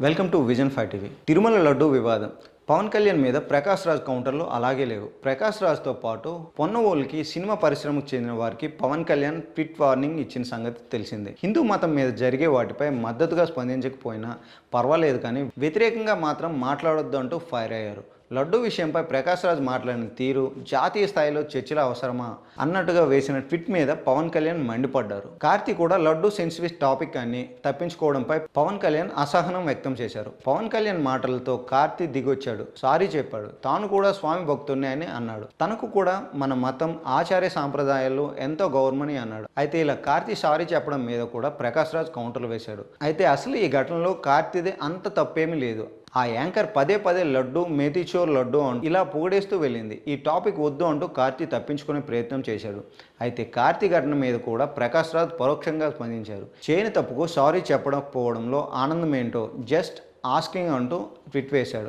Welcome to vision five TV. Tirumala laddu వివాదం. పవన్ కళ్యాణ్ మీద ప్రకాష్ రాజ్ కౌంటర్లు అలాగే లేవు. ప్రకాష్ రాజ్తో పాటు పొన్నవోలుకి సినిమా పరిశ్రమకు చెందిన వారికి పవన్ కళ్యాణ్ ట్విట్ వార్నింగ్ ఇచ్చిన సంగతి తెలిసిందే. హిందూ మతం మీద జరిగే వాటిపై మద్దతుగా స్పందించకపోయినా పర్వాలేదు కానీ వ్యతిరేకంగా మాత్రం మాట్లాడొద్దు అంటూ ఫైర్ అయ్యారు. లడ్డు విషయంపై ప్రకాశ్రాజ్ మాట్లాడిన తీరు జాతీయ స్థాయిలో చర్చలు అవసరమా అన్నట్టుగా వేసిన ట్వీట్ మీద పవన్ కళ్యాణ్ మండిపడ్డారు. కార్తీ కూడా లడ్డు సెన్సిటివ్ టాపిక్ అని తప్పించుకోవడంపై పవన్ కళ్యాణ్ అసహనం వ్యక్తం చేశారు. పవన్ కళ్యాణ్ మాటలతో కార్తీ దిగొచ్చాడు. సారీ చెప్పాడు. తాను కూడా స్వామి భక్తున్నే అని అన్నాడు. తనకు కూడా మన మతం ఆచార్య సాంప్రదాయాలు ఎంతో గౌరవమని అన్నాడు. అయితే ఇలా కార్తీ సారీ చెప్పడం మీద కూడా ప్రకాశ్రాజ్ కౌంటర్లు వేశాడు. అయితే అసలు ఈ ఘటనలో కార్తీదే అంత తప్పేమీ లేదు. ఆ యాంకర్ పదే పదే లడ్డు మేతిచోర్ లడ్డు అంటూ ఇలా పొగిడేస్తూ వెళ్ళింది. ఈ టాపిక్ వద్దు అంటూ కార్తీ తప్పించుకునే ప్రయత్నం చేశాడు. అయితే కార్తీ ఘటన మీద కూడా ప్రకాష్ రాజ్ పరోక్షంగా స్పందించారు. చేయని తప్పుకు సారీ చెప్పకపోవడంలో ఆనందం ఏంటో జస్ట్ ఆస్కింగ్ అంటూ ట్విట్ వేశాడు.